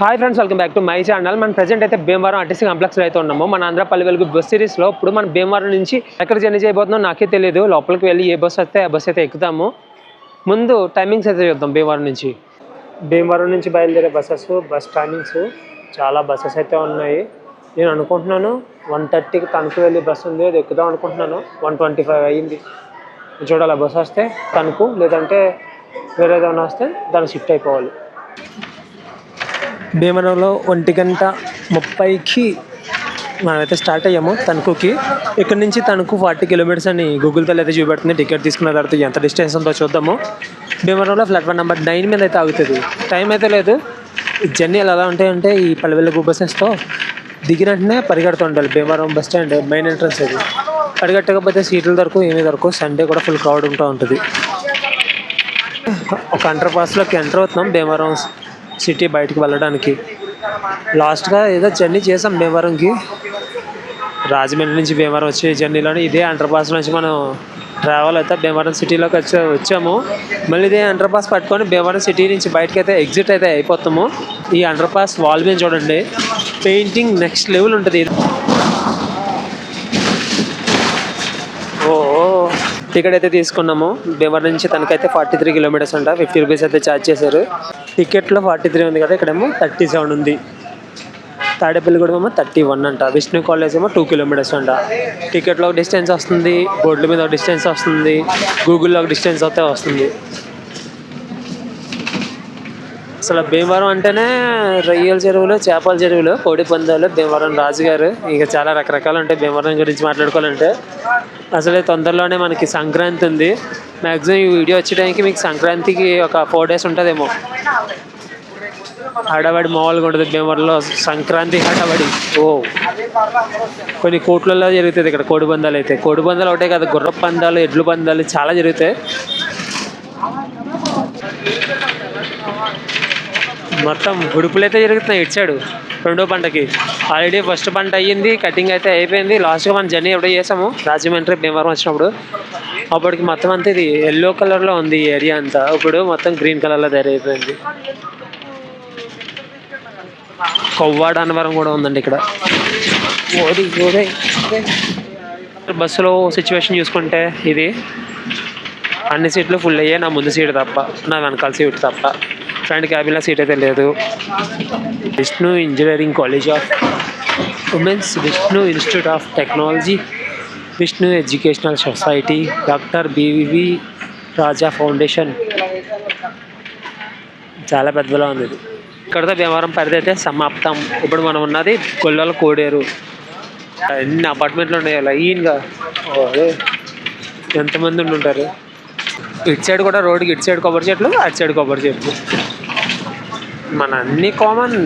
Hi friends welcome back to my channel మన present అయితే Bhimavaram RTC కాంప్లెక్స్లో అయితే ఉన్నాము. మన ఆంధ్రపల్లి వెలుగు బస్ సిరీస్లో ఇప్పుడు మన భీమవరం నుంచి ఎక్కడ జర్నీ చేయబోతుందో నాకే తెలియదు లోపలికి వెళ్ళి ఏ బస్ వస్తే ఆ బస్ అయితే ఎక్కుతాము. ముందు టైమింగ్స్ అయితే చూద్దాం భీమవరం నుంచి. భీమవరం నుంచి బయలుదేరే బస్సెస్ బస్ టైమింగ్స్ చాలా బస్సెస్ అయితే ఉన్నాయి. నేను అనుకుంటున్నాను వన్ థర్టీకి తణుకు వెళ్ళి బస్సు ఉంది. అది ఎక్కుదాం అనుకుంటున్నాను. వన్ ట్వంటీ ఫైవ్ అయ్యింది. చూడాలి బస్సు వస్తే తణుకు లేదంటే వేరే ఏదైనా వస్తే దాన్ని షిఫ్ట్ అయిపోవాలి. భీమవరంలో ఒంటి గంట ముప్పైకి మనమైతే స్టార్ట్ అయ్యాము తణుకుకి. ఇక్కడ నుంచి తణుకు ఫార్టీ కిలోమీటర్స్ అని గూగుల్ పేలో అయితే చూపెడుతుంది. టికెట్ తీసుకున్న తర్వాత ఎంత డిస్టెన్స్ ఉందో చూద్దాము. భీమవరంలో ప్లాట్ఫామ్ నెంబర్ నైన్ మీద అయితే ఆగుతుంది. టైం అయితే లేదు. జర్నీ ఎలా ఉంటాయంటే ఈ పల్లెవెల్లి బస్సెస్తో దిగిన వెంటనే పరిగెడుతుండాలి Bhimavaram bus stand main entrance అది. పరిగెట్టకపోతే సీట్లు దొరకు ఏమీ దొరకు సండే కూడా ఫుల్ క్రౌడ్ ఉంటూ ఉంటుంది. ఒక అండర్ పాస్లోకి ఎంటర్ అవుతున్నాం. భీమవరం సిటీ బయటికి వెళ్ళడానికి. లాస్ట్గా ఏదో జర్నీ చేసాం భీమవరంకి. రాజమండ్రి నుంచి భీమవరం వచ్చే జర్నీలోనే ఇదే అండర్ పాస్ నుంచి మనం ట్రావెల్ అయితే భీమవరం సిటీలోకి వచ్చే వచ్చాము. మళ్ళీ ఇదే అండర్ పాస్ పట్టుకొని భీమవరం సిటీ నుంచి బయటకి అయితే ఎగ్జిట్ అయితే అయిపోతాము. ఈ అండర్ పాస్ వాల్ మీద చూడండి. పెయింటింగ్ నెక్స్ట్ లెవెల్ ఉంటుంది ఓ టికెట్ అయితే తీసుకున్నాము. భీమవరం నుంచి తనకైతే ఫార్టీ త్రీ కిలోమీటర్స్ అంట. ఫిఫ్టీ రూపీస్ అయితే ఛార్జ్ చేశారు. టికెట్లో ఫార్టీ త్రీ ఉంది కదా ఇక్కడేమో థర్టీ సెవెన్ ఉంది. తాడేపల్లి కూడా ఏమో థర్టీ వన్ అంట. విష్ణు కాలేజ్ ఏమో టూ కిలోమీటర్స్ అంట. టికెట్లో ఒక డిస్టెన్స్ వస్తుంది. బోర్డుల మీద ఒక డిస్టెన్స్ వస్తుంది. గూగుల్లో ఒక డిస్టెన్స్ అయితే వస్తుంది. అసలు భీమవరం అంటేనే రొయ్యల చెరువులు చేపల చెరువులు కోడి పందాలు భీమవరం రాజుగారు. ఇక చాలా రకరకాలు ఉంటాయి. భీమవరం గురించి మాట్లాడుకోవాలంటే. అసలే తొందరలోనే మనకి సంక్రాంతి ఉంది. మ్యాక్సిమం ఈ వీడియో వచ్చేటానికి మీకు సంక్రాంతికి ఒక ఫోర్ డేస్ ఉంటుందేమో. హడావడి మామూలుగా ఉంటుంది భీమవరంలో సంక్రాంతి హడావడి. ఓ. కొన్ని కోట్లలో జరుగుతుంది ఇక్కడ కోడి పందాలు అయితే. కోడి పందాలు ఒకటే కదా గుర్ర పందాలు ఎడ్లు పందాలు చాలా జరుగుతాయి. మొత్తం ఉడుపులు అయితే జరుగుతున్నాయి ఇటు రెండో పంటకి. ఆల్రెడీ ఫస్ట్ పంట అయ్యింది కటింగ్ అయితే అయిపోయింది. లాస్ట్గా మన జర్నీ ఎప్పుడో చేసాము. రాజమండ్రి భీమవరం వచ్చినప్పుడు. అప్పటికి మొత్తం అంతా ఇది ఎల్లో కలర్లో ఉంది ఈ ఏరియా అంతా. ఇప్పుడు మొత్తం గ్రీన్ కలర్లో తయారైపోయింది. కొవ్వాడ అన్నవరం కూడా ఉందండి ఇక్కడ. ఓడి ఓడే బస్సులో సిచ్యువేషన్ చూసుకుంటే ఇది. అన్ని సీట్లు ఫుల్ అయ్యాయి నా ముందు సీట్ తప్ప నా వెనకాల సీట్ తప్ప. ఫ్రంట్ క్యాబిన్లో సీట్ అయితే లేదు. Vishnu engineering college of womens Vishnu institute of technology Vishnu educational society doctor BV Raja foundation. చాలా పెద్దలో ఉంది ఇది. ఇక్కడతో భీమవరం పరిధి అయితే సమాప్తం. ఇప్పుడు మనం ఉన్నది గొల్లల కోడేరు. ఎన్ని అపార్ట్మెంట్లు ఉన్నాయి లైన్గా. ఎంతమంది ఉండి ఉంటారు ఇటు సైడ్ కూడా రోడ్డుకి ఇటు సైడ్ కొబ్బరి చెట్లు అటు సైడ్ కొబ్బరి చెట్లు. మన అన్ని common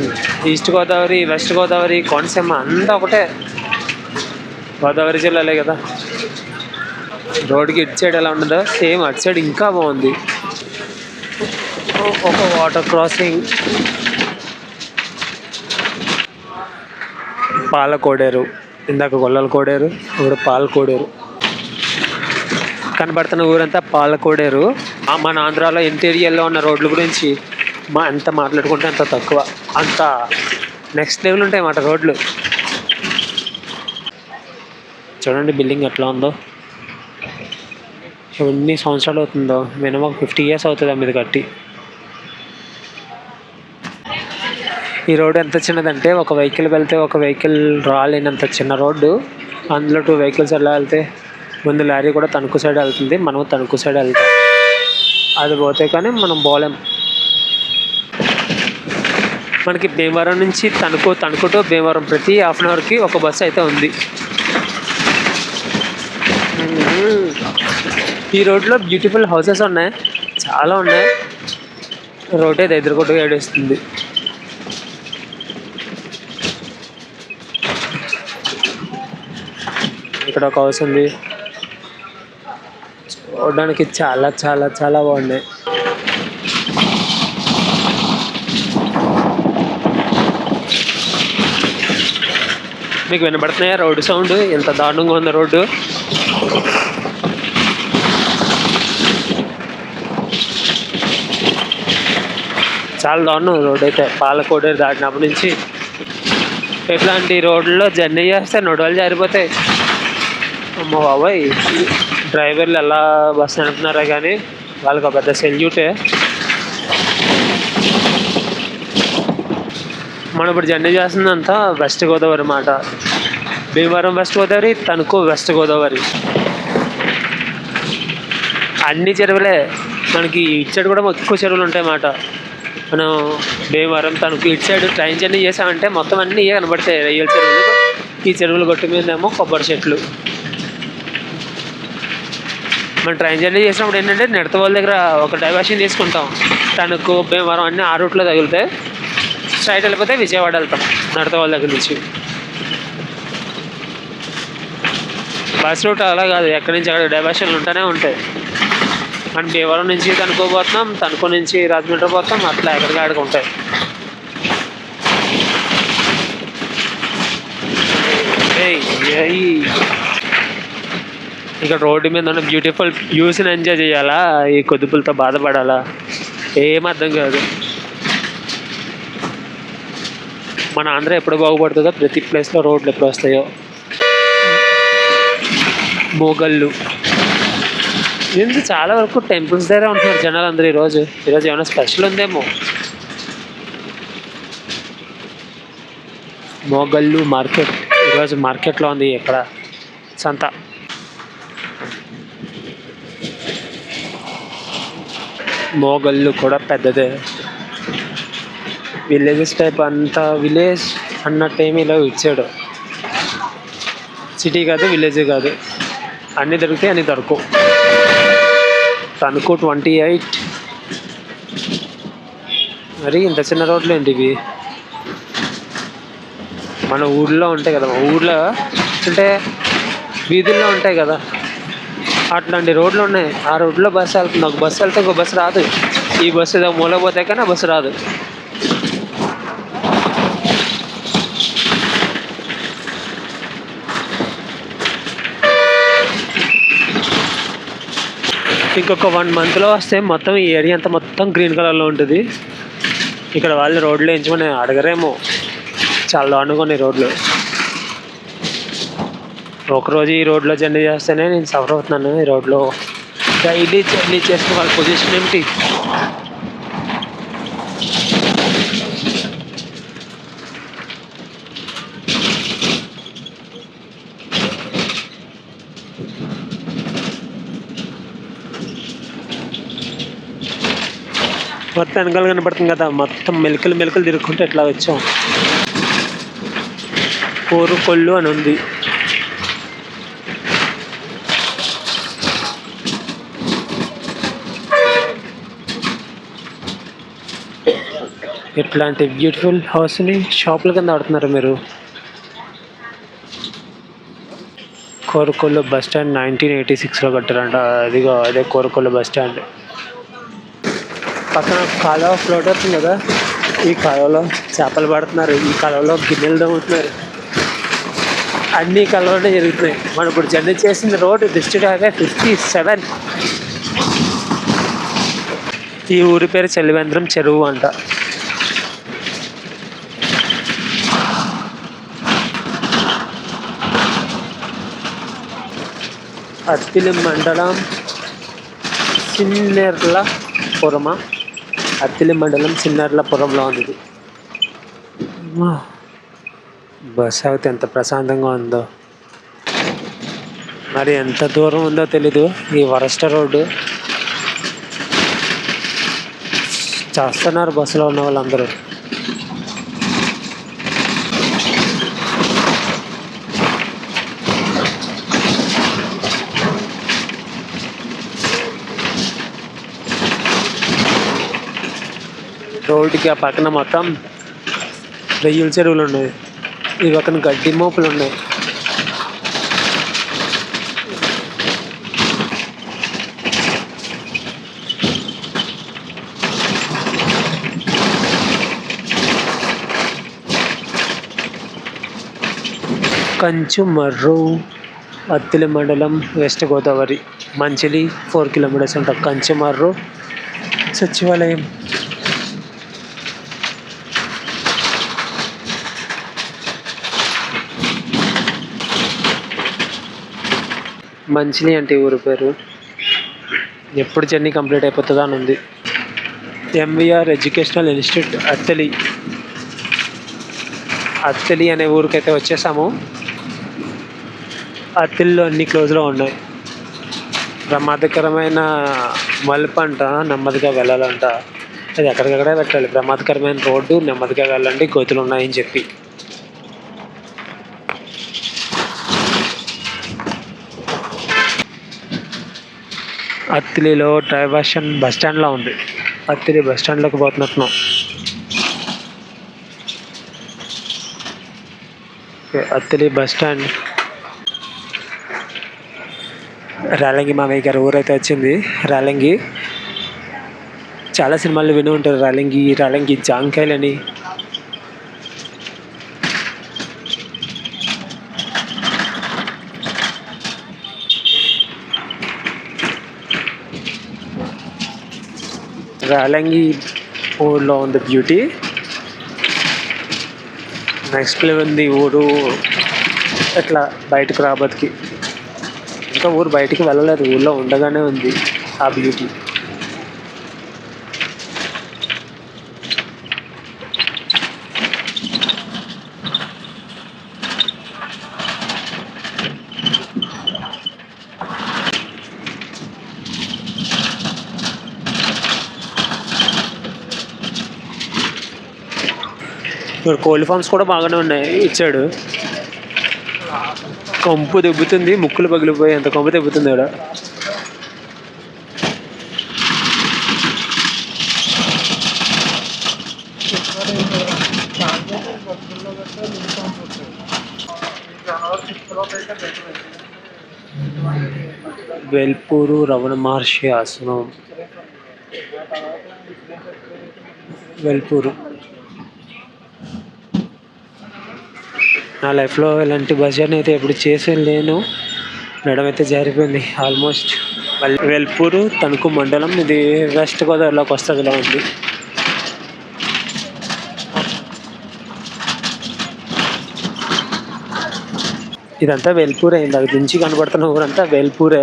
east Godavari west Godavari Konaseema అంతా ఒకటే. గోదావరి జిల్లాలే కదా. రోడ్డుకి ఇటు సైడ్ ఎలా ఉండదో సేమ్ అటు సైడ్ ఇంకా బాగుంది. ఒక వాటర్ క్రాసింగ్ పాల కోడేరు ఇందాక గొల్లల కోడేరు ఇప్పుడు పాల కోడేరు కనబడుతున్న ఊరంతా పాల కోడేరు ఆ మన ఆంధ్రాలో ఇంటీరియర్లో ఉన్న రోడ్ల గురించి మా ఎంత మాట్లాడుకుంటే అంత తక్కువ. అంత నెక్స్ట్ లెవెల్ ఉంటాయి మాట రోడ్లు. చూడండి బిల్డింగ్ ఎట్లా ఉందో. ఎన్ని సంవత్సరాలు అవుతుందో. మినిమం ఫిఫ్టీ ఇయర్స్ అవుతుంది మీద కట్టి. ఈ రోడ్డు ఎంత చిన్నదంటే ఒక వెహికల్ వెళ్తే ఒక వెహికల్ రాలేనంత చిన్న రోడ్డు. అందులో టూ వెహికల్స్ ఎలా వెళ్తే ముందు లారీ కూడా తణుకు సైడ్ వెళ్తుంది మనం తణుకు సైడ్ వెళ్తాం. అది పోతే కానీ మనం పోలేం. మనకి భీమవరం నుంచి తణుకు తణుకు టు భీమవరం ప్రతి హాఫ్ అన్ అవర్కి ఒక బస్సు అయితే ఉంది. ఈ రోడ్లో బ్యూటిఫుల్ హౌసెస్ ఉన్నాయి. చాలా ఉన్నాయి. రోడ్ అయితే ఎదురుకొట్టు ఏడుస్తుంది. ఇక్కడ ఒక హౌస్ ఉంది. చూడడానికి చాలా చాలా చాలా బాగున్నాయి. మీకు వినబడుతున్నాయా? Road sound. ఎంత దారుణంగా ఉంది రోడ్డు. చాలా దారుణం రోడ్ అయితే. పాలకోడేరు దాటినప్పటి నుంచి ఇట్లాంటి రోడ్లలో జర్నీ చేస్తే నొడవలు జారిపోతాయి. అమ్మ బాబాయ్. డ్రైవర్లు ఎలా బస్సు నడుపుతున్నారా కానీ వాళ్ళకి ఒక పెద్ద సెల్యూటే. మనం ఇప్పుడు జర్నీ చేస్తుందంతా వెస్ట్ గోదావరి మాట. Bhimavaram west Godavari Tanuku west Godavari. అన్ని చెరువులే మనకి ఇటు సైడ్ కూడా ఎక్కువ చెరువులు ఉంటాయి అన్నమాట మనం భీమవరం తణుకు ఇటు సైడ్ ట్రైన్ జర్నీ చేసామంటే మొత్తం అన్నీ ఇవే కనబడతాయి రొయ్యల చెరువులు. ఈ చెరువులు గట్టు మీద ఏమో కొబ్బరి చెట్లు. మనం ట్రైన్ జర్నీ చేసినప్పుడు ఏంటంటే నెడతవాళ్ళ దగ్గర ఒక డైవర్షన్ తీసుకుంటాం. తణుకు భీమవరం అన్నీ ఆ రూట్లో తగులుతాయి. స్ట్రైట్ వెళ్ళిపోతే విజయవాడ వెళ్తాం. నడతవాళ్ళ దగ్గర నుంచి. బస్ రూట్ అలా కాదు ఎక్కడి నుంచి అక్కడ డైవర్షన్లు ఉంటూనే ఉంటాయి. మనం భీమవరం నుంచి తణుకు పోతున్నాం తణుకు నుంచి రాజమండ్రి పోతాం అట్లా ఎక్కడికి ఆడికి ఉంటాయి ఇక్కడ రోడ్డు మీద ఉన్న బ్యూటిఫుల్ వ్యూస్ని ఎంజాయ్ చేయాలా? ఈ కొద్దిపులతో బాధపడాలా? ఏం అర్థం కాదు. మన ఆంధ్ర ఎప్పుడు బాగుపడుతుందో ప్రతి ప్లేస్లో రోడ్లు ఎప్పుడు వస్తాయో. మోగళ్ళు. ఎందుకు చాలా వరకు టెంపుల్స్ దగ్గర ఉంటున్నారు జనాలు అందరూ ఈరోజు ఈరోజు ఏమైనా స్పెషల్ ఉందేమో? మోగళ్ళు మార్కెట్. ఈరోజు మార్కెట్లో ఉంది ఇక్కడ సంత. మోగళ్ళు కూడా పెద్దదే. విలేజెస్ టైప్ అంతా విలేజ్ అన్నట్టు ఏమీ ఇలా ఇచ్చాడు. సిటీ కాదు విలేజ్ కాదు. అన్నీ దొరికితే అన్నీ దొరకవు తణుకు ట్వంటీ ఎయిట్ మరి ఇంత చిన్న రోడ్లు ఏంటి ఇవి? మన ఊళ్ళో ఉంటాయి కదా ఊళ్ళో అంటే వీధుల్లో ఉంటాయి కదా. అట్లాంటి రోడ్లు ఉన్నాయి. ఆ రోడ్లో బస్సు వెళ్తుంది. ఒక బస్సు వెళ్తే ఒక బస్సు రాదు. ఈ బస్సు ఏదో మూలపోతే కానీ ఆ బస్సు రాదు. ఇంకొక వన్ మంత్లో వస్తే మొత్తం ఈ ఏరియా అంతా మొత్తం గ్రీన్ కలర్లో ఉంటుంది. ఇక్కడ వాళ్ళు రోడ్లు వేయించమని అడగరేమో. చాలా దారుణంగా ఉన్నాయి రోడ్లు. ఒకరోజు ఈ రోడ్లో జర్నీ చేస్తేనే నేను సఫర్ అవుతున్నాను ఈ రోడ్లో. డైలీ జర్నీ చేసిన వాళ్ళ పొజిషన్ ఏమిటి? మొత్తం వెనకాల కనబడుతుంది కదా. మొత్తం మెలికలు మెలికలు తిరుక్కుంటే ఎట్లా వచ్చాం. కోరు కొల్లు అని ఉంది. ఇట్లాంటి బ్యూటిఫుల్ హౌస్ని షాపుల కింద ఆడుతున్నారు మీరు? Korukollu bus stand nineteen eighty సిక్స్లో కట్టారంట. అదిగో అదే కోరుకొల్లు బస్ స్టాండ్. పక్కన కాలువ ఫ్లోట్ అవుతుంది కదా ఈ కాలువలో చేపలు పడుతున్నారు ఈ కాలువలో గిన్నెలు దమ్ముతున్నారు అన్ని కాలువలోనే జరుగుతున్నాయి. మనం ఇప్పుడు జర్నీ చేసిన road district highway fifty seven ఈ ఊరి పేరు చెలివేంద్రం చెరువు అంట. అత్తిలి మండలం చిన్నెర్లపురమా అత్తిలి మండలం చిన్నెర్లపురంలో ఉంది ఇది అమ్మా. బస్ అయితే ఎంత ప్రశాంతంగా ఉందో. మరి ఎంత దూరం ఉందో తెలీదు. ఈ వరస్ట్ రోడ్డు. చేస్తున్నారు బస్సులో ఉన్న వాళ్ళందరూ. రోడ్డుకి ఆ పక్కన మొత్తం రొయ్యల చెరువులు ఉన్నాయి. ఈ పక్కన గడ్డి మోపులు ఉన్నాయి. కంచుమర్రు అత్తిలి మండలం west Godavari Manchili four kilometres ఉంటాం కంచుమర్రు సచివాలయం. మంచిలి అంటే ఊరి పేరు? ఎప్పుడు జర్నీ కంప్లీట్ అయిపోతుందా అని ఉంది. M V R educational institute Attali. Attali అనే ఊరికైతే వచ్చేసాము. అత్తిల్లో అన్ని క్లోజ్లో ఉన్నాయి. ప్రమాదకరమైన మలుపు అంట నెమ్మదిగా వెళ్ళాలంట. అది ఎక్కడికక్కడే పెట్టాలి. ప్రమాదకరమైన రోడ్డు నెమ్మదిగా వెళ్ళండి గోతులు ఉన్నాయని చెప్పి. అత్తిలిలో డైవర్షన్ బస్ స్టాండ్లో ఉంది. అత్తిలి బస్ స్టాండ్లోకి పోతున్నట్టున్నాం. Okay, Attili bus stand. Ralangi మామయ్య గారు ఊరైతే వచ్చింది. రాలంగి. చాలా సినిమాల్లో విని ఉంటారు. రాలంగి రాలంగి జాంకాయలని. రాలంగి ఊర్లో ఉంది బ్యూటీ నెక్స్ట్ లెవెల్ ఉంది ఊరు. ఇట్లా బయటకు రాబోతుకి? ఇంకా ఊరు బయటికి వెళ్ళలేదు. ఊళ్ళో ఉండగానే ఉంది ఆ బ్యూటీ ఇక్కడ కోల్డ్ ఫార్మ్స్ కూడా బాగానే ఉన్నాయి. ఇచ్చాడు. కంపు దెబ్బుతుంది ముక్కులు పగిలిపోయి అంత కంపు దెబ్బుతుంది ఇక్కడ. వెల్పూరు రమణ మహర్షి ఆశ్రమం. వెల్పూరు నా లైఫ్లో ఇలాంటి భజన అయితే ఎప్పుడు చేసి లేను. మేడం అయితే జారిపోయింది ఆల్మోస్ట్. మళ్ళీ వెల్పూరు తణుకు మండలం ఇది వెస్ట్ గోదావరిలోకి వస్తుంది ఇలా ఉంది. ఇదంతా వెల్పూరే ఇందాక దించి కనబడుతున్న ఊరంతా వెల్పూరే.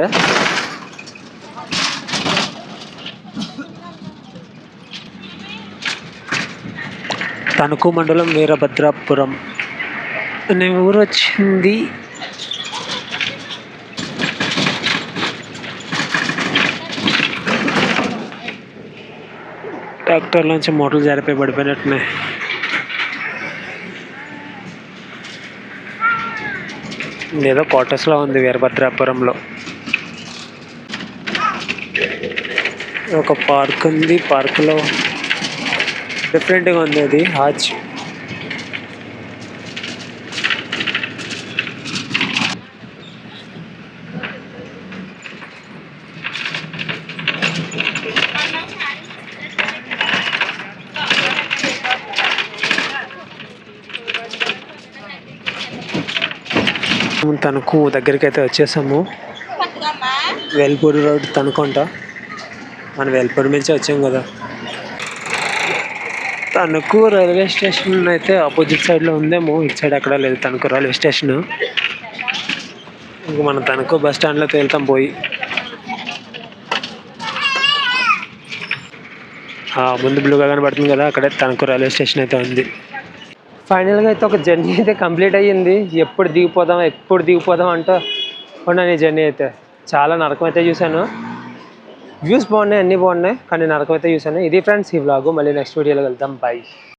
తణుకు మండలం వీరభద్రాపురం. అనే ఊరు వచ్చింది. ట్రాక్టర్ నుంచి మోటార్లు జారిపోయి పడిపోయినట్టున్నాయి. ఏదో క్వార్టర్స్లో ఉంది వీరభద్రాపురంలో. ఒక పార్క్ ఉంది. పార్క్లో డిఫరెంట్గా ఉంది అది. మేము తణుకు దగ్గరికి అయితే వచ్చేసాము. వెల్పూడి రోడ్ తణుకుంట. మనం వెల్పూడి నుంచి వచ్చాం కదా. తణుకు రైల్వే స్టేషన్ అయితే ఆపోజిట్ సైడ్లో ఉందేమో. ఇటు సైడ్ అక్కడ లేదు తణుకు రైల్వే స్టేషన్. ఇంక మనం తణుకు బస్ స్టాండ్లో తేలుతాం పోయి. ఆ, ముందు బ్లూగా కనబడుతుంది కదా అక్కడే తణుకు రైల్వే స్టేషన్ అయితే ఉంది. ఫైనల్గా అయితే ఒక జర్నీ అయితే కంప్లీట్ అయ్యింది. ఎప్పుడు దిగిపోదాం ఎప్పుడు దిగిపోదాం అంటూ ఉన్నాను ఈ జర్నీ అయితే. చాలా నరకం అయితే చూశాను. వ్యూస్ బాగున్నాయి అన్నీ బాగున్నాయి కానీ నరకం అయితే చూశాను. ఇది ఫ్రెండ్స్ ఈ బ్లాగు మళ్ళీ నెక్స్ట్ వీడియోలో వెళ్దాం బాయ్